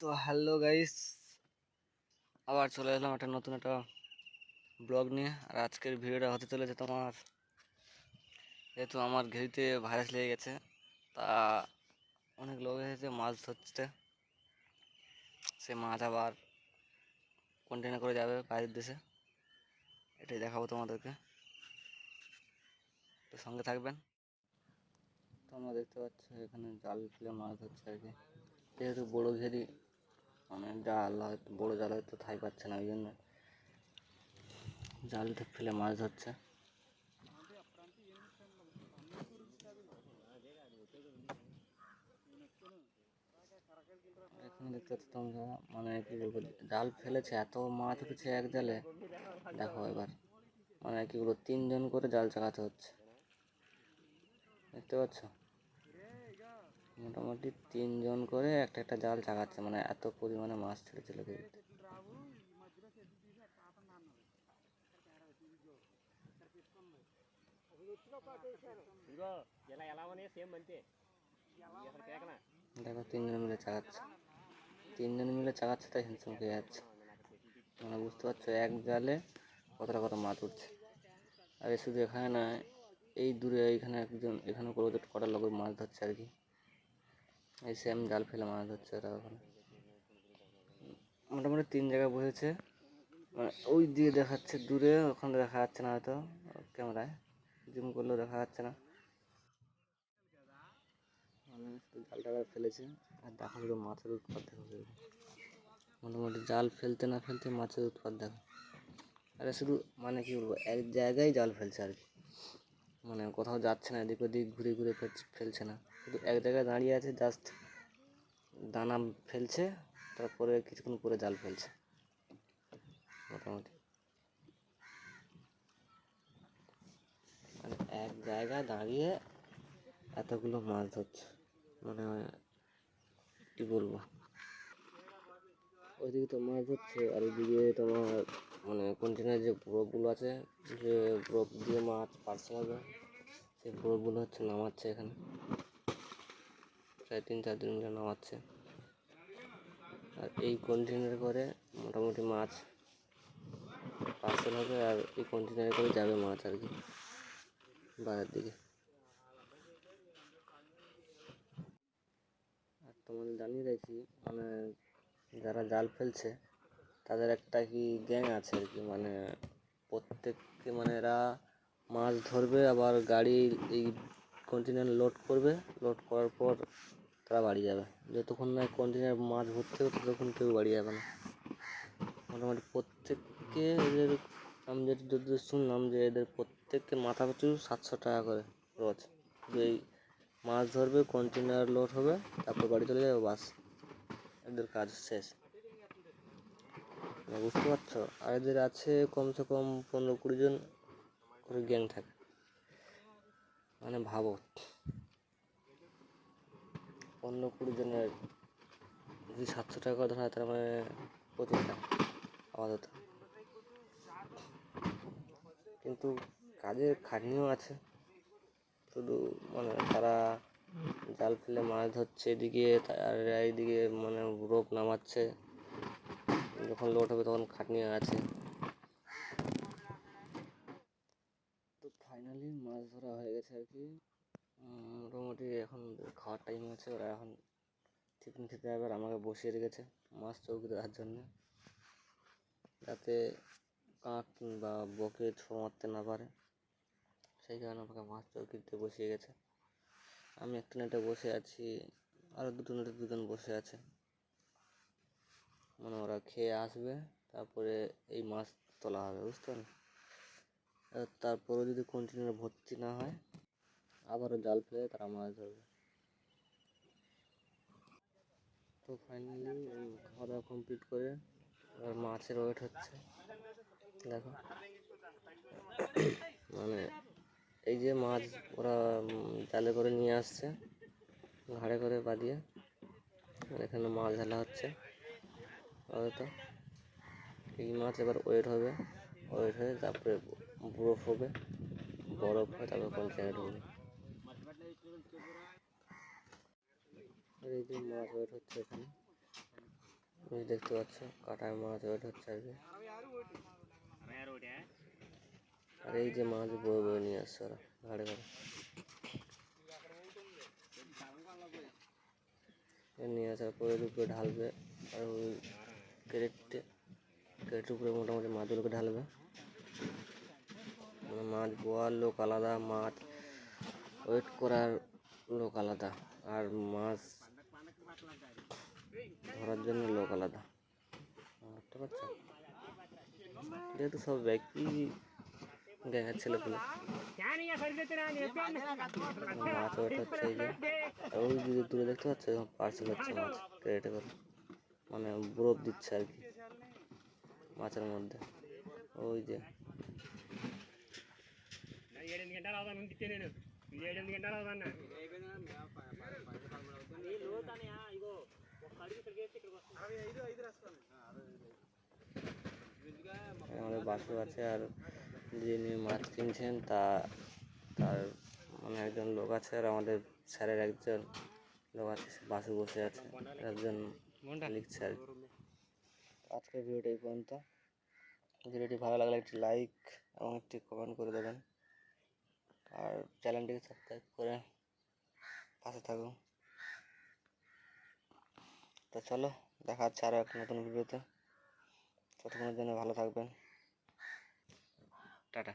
তো hello guys আবার চলে এলাম একটা নতুন একটা ব্লগ নিয়ে। আর আজকের ভিডিওটা হতে চলেছে তোমার, যেহেতু আমার ঘেরিতে ভাইরাস লেগে গেছে, তা অনেক লোক এসেছে, মাছ ধরতে সে মাছ আবার কন্টেনার করে যাবে বাইরের দেশে। এটাই দেখাবো তোমাদেরকে। তো সঙ্গে থাকবেন। তোমরা দেখতে পাচ্ছ এখানে জাল ফেলে মাছ ধরছে আর কি। যেহেতু বড়ো ঘেরি মানে জাল বড়ো জাল হয়তো থাই পাচ্ছে না, ওই জন্য জাল ফেলে মাছ ধরছে। এখানে দেখতে তোমরা মানে কি বলব, জাল ফেলেছে, এত মাছ উঠেছে এক জালে। দেখো এবার মানে কি বলব, তিনজন করে জাল চালাতে হচ্ছে। দেখতে পাচ্ছ? মোটামুটি তিনজন করে একটা একটা জাল চাকাচ্ছে মানে এত পরিমাণে মাছ ছেড়েছিল কিন্তু দেখো, তিনজন মিলে চাকাচ্ছে। তিনজন মিলে চাকাচ্ছে তাই হিমসিম খেয়ে যাচ্ছে। মানে বুঝতে পারছ, এক জালে কতটা কত মাছ উঠছে। আর শুধু এখানে না এই দূরে এইখানে একজন, এখানে করে কটা লোক মাছ ধরছে আর কি। এই সেম জাল ফেলে মাছ ধরছে ওরা ওখানে। মোটামুটি তিন জায়গায় বসেছে। মানে ওই দিয়ে দেখাচ্ছে দূরে ওখানে দেখা যাচ্ছে না হয়তো ক্যামেরায়। জুম করলেও দেখা যাচ্ছে না। শুধু জালটা ফেলেছে। আর দেখো শুধু মাছের উৎপাত দেখো। মোটামুটি জাল ফেলতে না ফেলতে মাছের উৎপাত দেখো। আরে শুধু মানে কি বলব এক জায়গায় জাল ফেলছে আর কি। মানে কোথাও যাচ্ছে না এদিক ওদিক ঘুরে ঘুরে ফেলছে না। শুধু এক জায়গায় দাঁড়িয়ে আছে জাস্ট দানা ফেলছে, তারপরে কিছুক্ষণ পরে জাল ফেলছে। মোটামুটি। মানে এক জায়গায় দাঁড়িয়ে এতগুলো মাছ ধরছে। মানে কি বলব? ওইদিকে তো মাছ ধরছে, আর ওইদিকে তোমার মানে কন্টেনার যে বরফগুলো আছে, যে বরফ দিয়ে মাছ পার্সেল হবে সেই বরফগুলো হচ্ছে নামাচ্ছে এখানে। প্রায় তিন চার দিন মিলে নামাচ্ছে। আর এই কন্টেনারে করে মোটামুটি মাছ পার্সেল হবে আর এই কন্টেনারে করে যাবে মাছ আর কি বাইরের দিকে। আর তোমাদের জানিয়ে রাখি মানে যারা জাল ফেলছে, তাদের একটা কি গ্যাং আছে আর কি মানে প্রত্যেককে মানে এরা মাছ ধরবে, আবার গাড়ি এই কন্টেনার লোড করবে লোড করার পর তারা বাড়ি যাবে। যতক্ষণ না কন্টেনার মাছ ভর্তি হবে, ততক্ষণ কেউ বাড়ি যাবে না। মোটামুটি প্রত্যেককে এদের, আমি যেটা যতদূর শুনলাম যে এদের প্রত্যেককে মাথা পিছু সাতশো টাকা করে রোজ। এই মাছ ধরবে কন্টেনার লোড হবে, তারপর বাড়ি চলে যাবে, বাস। এদের কাজ শেষ। বুঝতে পারছ? আর এদের আছে কমসে কম পনেরো কুড়ি জন করে গ্যাং থাকে। মানে ভাবো। পনেরো কুড়ি জনের যদি সাতশো টাকা ধরা হয় তার মানে প্রতিটা আপাতত। কিন্তু কাজের খাটনিও আছে। শুধু মানে তারা জাল ফেলে মাছ ধরছে এদিকে আর এইদিকে মানে রোপ নামাচ্ছে। যখন লোড হবে তখন খাটনি আছে তো ফাইনালি মাছ ধরা হয়ে গেছে আর কি। মোটামুটি এখন খাওয়ার টাইম আছে ওরা এখন টিফিন খেতে যাবে আর আমাকে বসিয়ে রেখেছে মাছ চৌকি দেওয়ার জন্য। যাতে কাক বা বকে ছো মারতে না পারে। সেই কারণে আমাকে মাছ চৌকিতে বসিয়ে গেছে। আমি একটা নেটে বসে আছি আরও দুটো নেটে দুজন বসে আছে। মানে ওরা খেয়ে আসবে, তারপরে এই মাছ তোলা হবে, বুঝতে পারলে? এবার তারপরেও যদি কন্টিনিউ ভর্তি না হয়, আবারও জাল ফেলে তারা মাছ ধরবে। তো ফাইনালি খাওয়া দাওয়া কমপ্লিট করে এবার মাছের ওয়েট হচ্ছে। দেখো। মানে এই যে মাছ ওরা জালে করে নিয়ে আসছে, ঘাড়ে করে বাঁধিয়ে এখানে মাছ ঢালা হচ্ছে। হয়তো এই মাছ এবার ওয়েট হবে ওয়েট হয়ে তারপরে বরফ হবে। বরফ হয়, তারপর কন্টেনার ঢুকবে আর এই যে মাছ ওয়েট হচ্ছে এখানে, তুমি দেখতে পাচ্ছ কাটার মাছ ওয়েট হচ্ছে আর কি। আর এই যে মাছ বয়ে বয়ে নিয়ে আসছে ওরা, ঘাড়ে ঘাড়ে। নিয়ে আসার পরে উপরে ঢালবে, আর ওই ক্রেটে ক্রেটের উপরে মোটামুটি মাছগুলোকে ঢালবে। মানে মাছ বোয়ার লোক আলাদা মাছ ওয়েট করার লোক আলাদা আর মাছ ধরার জন্য লোক আলাদা। বুঝতে পারছেন? যেহেতু সব একই গ্যাঙের ছেলেগুলো মাছ ওয়েট হচ্ছে এই যে। ওই দূরে দূরে দেখতে পাচ্ছ পার্সেল হচ্ছে মাছ ক্রেডিটে করে মানে বরফ দিচ্ছে আর কি মাছের মধ্যে। ওই যে। ఏడెనిమిది గంటలు అవుతాను ఉంటే నేను ఇది ఏడెనిమిది గంటలు అవుతాను ఇగో ఒక అడుగు తిరిగేసి ఇక్కడికి వస్తాను আমাদের বাসু আছে আর যিনি মাছ কিনছেন তা তার মানে একজন লোক আছে আর আমাদের স্যারের একজন লোক আছে সে বাসু বসে আছে একজন লিখছে আর কি আজকের ভিডিওটা এই পর্যন্ত ভিডিওটি ভালো লাগলে একটি লাইক এবং একটি কমেন্ট করে দেবেন আর চ্যানেলটিকে সাবস্ক্রাইব করে পাশে থাকুন তো চলো, দেখা হচ্ছে আরও এক নতুন ভিডিওতে ততক্ষণের জন্য ভালো থাকবেন। টাটা।